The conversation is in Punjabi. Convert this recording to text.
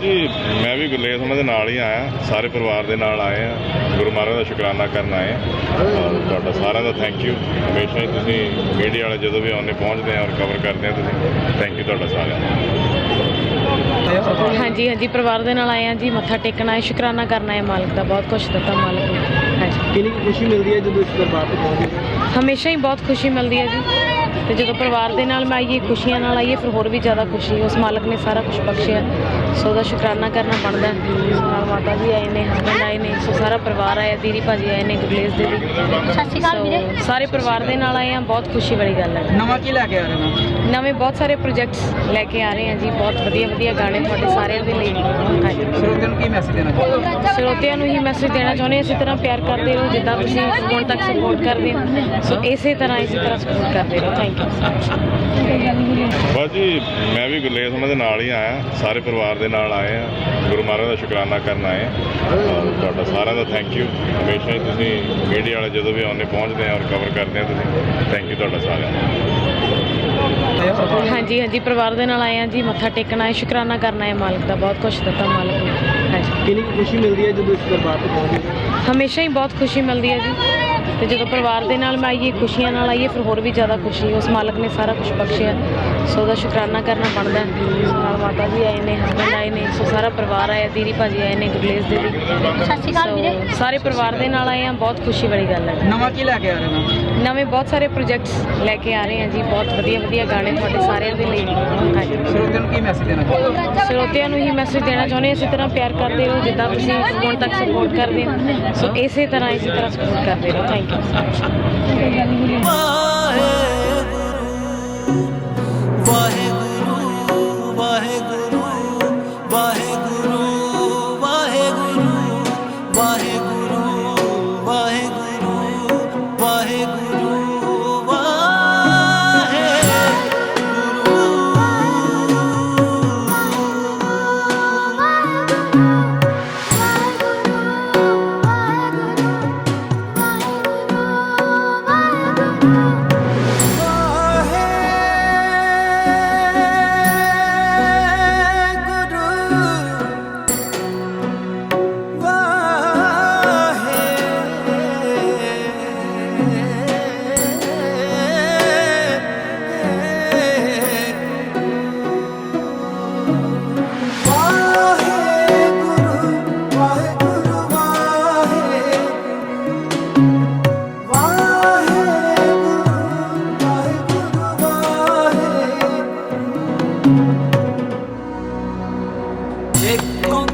ਜੀ ਮੈਂ ਵੀ ਗੁਰਲੇਸ ਉਹਨਾਂ ਦੇ ਨਾਲ ਹੀ ਆਇਆ। ਸਾਰੇ ਪਰਿਵਾਰ ਦੇ ਨਾਲ ਆਏ ਆ। ਗੁਰੂ ਮਹਾਰਾਜ ਦਾ ਸ਼ੁਕਰਾਨਾ ਕਰਨ ਆਏ ਆ। ਔਰ ਤੁਹਾਡਾ ਸਾਰਿਆਂ ਦਾ ਥੈਂਕ ਯੂ ਹਮੇਸ਼ਾ ਹੀ ਤੁਸੀਂ ਮੀਡੀਆ ਵਾਲੇ ਜਦੋਂ ਵੀ ਆਉਂਦੇ ਪਹੁੰਚਦੇ ਆ ਔਰ ਕਵਰ ਕਰਦੇ ਆ ਤੁਸੀਂ। ਥੈਂਕ ਯੂ ਤੁਹਾਡਾ ਸਾਰਿਆਂ ਦਾ। ਹਾਂਜੀ ਹਾਂਜੀ ਪਰਿਵਾਰ ਦੇ ਨਾਲ ਆਏ ਆ ਜੀ। ਮੱਥਾ ਟੇਕਣਾ ਹੈ ਸ਼ੁਕਰਾਨਾ ਕਰਨਾ ਹੈ ਮਾਲਕ ਦਾ। ਬਹੁਤ ਕੁਛ ਦਿੱਤਾ ਮਾਲਕ ਨੇ। ਕਿੰਨੀ ਖੁਸ਼ੀ ਮਿਲਦੀ ਹੈ ਜਦੋਂ ਇਸ ਦਰਬਾਰ ਤੇ ਪਹੁੰਚਦੇ ਹੋ? ਹਮੇਸ਼ਾ ਹੀ ਬਹੁਤ ਖੁਸ਼ੀ ਮਿਲਦੀ ਹੈ ਜੀ। ਤੇ ਜਦੋਂ ਪਰਿਵਾਰ ਦੇ ਨਾਲ ਮੈਂ ਆਈਏ ਖੁਸ਼ੀਆਂ ਨਾਲ ਆਈਏ ਫਿਰ ਹੋਰ ਵੀ ਜ਼ਿਆਦਾ ਖੁਸ਼ੀ ਉਸ ਮਾਲਕ ਨੇ ਸਾਰਾ ਕੁਝ ਬਖਸ਼ਿਆ। ਸੋ ਉਹਦਾ ਸ਼ੁਕਰਾਨਾ ਕਰਨਾ ਬਣਦਾ ਹੈ। ਨਾਲ ਮਾਤਾ ਜੀ ਆਏ ਨੇ ਹਸਬੰਡ ਆਏ ਨੇ ਸੋ ਸਾਰਾ ਪਰਿਵਾਰ ਆਇਆ ਦੀਦੀ ਭਾਜੀ ਆਏ ਨੇ ਗੁਰਲੇਸ ਦੇ ਵੀ ਸਤਿ ਸ਼੍ਰੀ ਅਕਾਲ ਵੀਰੇ। ਸਾਰੇ ਪਰਿਵਾਰ ਦੇ ਨਾਲ ਆਏ ਆ ਬਹੁਤ ਖੁਸ਼ੀ ਵਾਲੀ ਗੱਲ ਹੈ। ਨਵਾਂ ਕੀ ਲੈ ਕੇ ਆ ਰਹੇ ਹੋ? ਨਵੇਂ ਬਹੁਤ ਸਾਰੇ ਪ੍ਰੋਜੈਕਟਸ ਲੈ ਕੇ ਆ ਰਹੇ ਹਾਂ ਜੀ ਬਹੁਤ ਵਧੀਆ ਵਧੀਆ ਗਾਣੇ ਤੁਹਾਡੇ ਸਾਰਿਆਂ ਦੇ ਲਈ। ਹਾਂਜੀ। ਮੈਸੇਜ ਦੇਣਾ ਚਾਹੁੰਦੇ ਹੋ? ਸਰੋਤਿਆਂ ਨੂੰ ਹੀ ਮੈਸੇਜ ਦੇਣਾ ਚਾਹੁੰਦੇ ਹਾਂ, ਇਸੇ ਤਰ੍ਹਾਂ ਪਿਆਰ ਕਰਦੇ ਰਹੋ ਜਿੱਦਾਂ ਤੁਸੀਂ ਹੁਣ ਤੱਕ ਸਪੋਰਟ ਕਰਦੇ ਹੋ। ਸੋ ਇਸੇ ਤਰ੍ਹਾਂ ਇਸੇ ਤਰ੍ਹਾਂ ਸਪੋਰਟ ਕਰਦੇ ਰਹੋ। ਥੈਂਕ ਯੂ ਬਸ ਜੀ ਮੈਂ ਵੀ ਗੁਰਲੇਸ ਉਹਨਾਂ ਦੇ ਨਾਲ ਹੀ ਆਇਆ। ਸਾਰੇ ਪਰਿਵਾਰ ਦੇ ਨਾਲ ਆਏ ਆ ਗੁਰੂ ਮਹਾਰਾਜ ਦਾ ਸ਼ੁਕਰਾਨਾ ਕਰਨ ਆਏ ਆ ਔਰ ਤੁਹਾਡਾ ਸਾਰਿਆਂ ਦਾ ਥੈਂਕ ਯੂ ਹਮੇਸ਼ਾ ਹੀ ਤੁਸੀਂ ਮੀਡੀਆ ਵਾਲੇ ਜਦੋਂ ਵੀ ਆਉਂਦੇ ਪਹੁੰਚਦੇ ਆ ਔਰ ਕਵਰ ਕਰਦੇ ਆ ਤੁਸੀਂ। ਥੈਂਕ ਯੂ ਤੁਹਾਡਾ ਸਾਰਿਆਂ ਦਾ। ਹਾਂਜੀ। ਹਾਂਜੀ ਪਰਿਵਾਰ ਦੇ ਨਾਲ ਆਏ ਆ ਜੀ ਮੱਥਾ ਟੇਕਣਾ ਹੈ ਸ਼ੁਕਰਾਨਾ ਕਰਨਾ ਹੈ। ਮਾਲਕ ਦਾ ਬਹੁਤ ਕੁਛ ਦਿੱਤਾ ਮਾਲਕ ਨੇ। ਕਿੰਨੀ ਖੁਸ਼ੀ ਮਿਲਦੀ ਹੈ ਜਦੋਂ ਇਸ ਦਰਬਾਰ ਤੇ ਪਹੁੰਚਦੇ ਹੋ? ਹਮੇਸ਼ਾ ਹੀ ਬਹੁਤ ਖੁਸ਼ੀ ਮਿਲਦੀ ਹੈ ਜੀ। ਤੇ ਜਦੋਂ ਪਰਿਵਾਰ ਦੇ ਨਾਲ ਮੈਂ ਆਈਏ ਖੁਸ਼ੀਆਂ ਨਾਲ ਆਈਏ ਫਿਰ ਹੋਰ ਵੀ ਜ਼ਿਆਦਾ ਖੁਸ਼ੀ ਉਸ ਮਾਲਕ ਨੇ ਸਾਰਾ ਕੁਝ ਬਖਸ਼ਿਆ। ਸੋ ਉਹਦਾ ਸ਼ੁਕਰਾਨਾ ਕਰਨਾ ਬਣਦਾ ਹੈ। ਨਾਲ ਮਾਤਾ ਜੀ ਆਏ ਨੇ ਹਸਬੰਡ ਆਏ ਨੇ ਸੋ ਸਾਰਾ ਪਰਿਵਾਰ ਆਇਆ ਦੀਦੀ ਭਾਜੀ ਆਏ ਨੇ ਗੁਰਲੇਸ ਦੇ ਵੀ ਸਤਿ ਸ਼੍ਰੀ ਅਕਾਲ ਵੀਰੇ। ਸਾਰੇ ਪਰਿਵਾਰ ਦੇ ਨਾਲ ਆਏ ਆ ਬਹੁਤ ਖੁਸ਼ੀ ਵਾਲੀ ਗੱਲ ਹੈ। ਨਵਾਂ ਕੀ ਲੈ ਕੇ ਆ ਰਹੇ ਹੋ? ਨਵੇਂ ਬਹੁਤ ਸਾਰੇ ਪ੍ਰੋਜੈਕਟਸ ਲੈ ਕੇ ਆ ਰਹੇ ਹਾਂ ਜੀ ਬਹੁਤ ਵਧੀਆ ਵਧੀਆ ਗਾਣੇ ਤੁਹਾਡੇ ਸਾਰਿਆਂ ਦੇ ਲਈ। ਹਾਂਜੀ। ਸਰੋਤਿਆਂ ਨੂੰ ਕੀ ਮੈਸੇਜ ਦੇਣਾ ਚਾਹੁੰਦੇ ਹੋ ਸਰੋਤਿਆਂ ਨੂੰ ਹੀ ਮੈਸੇਜ ਦੇਣਾ ਚਾਹੁੰਦੇ ਹਾਂ, ਇਸੇ ਤਰ੍ਹਾਂ ਪਿਆਰ ਕਰਦੇ ਰਹੋ ਜਿੱਦਾਂ ਤੁਸੀਂ ਹੁਣ ਤੱਕ ਸਪੋਰਟ ਕਰਦੇ ਹੋ। ਸੋ ਇਸੇ ਤਰ੍ਹਾਂ ਇਸੇ ਤਰ੍ਹਾਂ ਸਪੋਰਟ ਕਰਦੇ ਰਹੋ। ਥੈਂਕ ਯੂ ఎక్కువ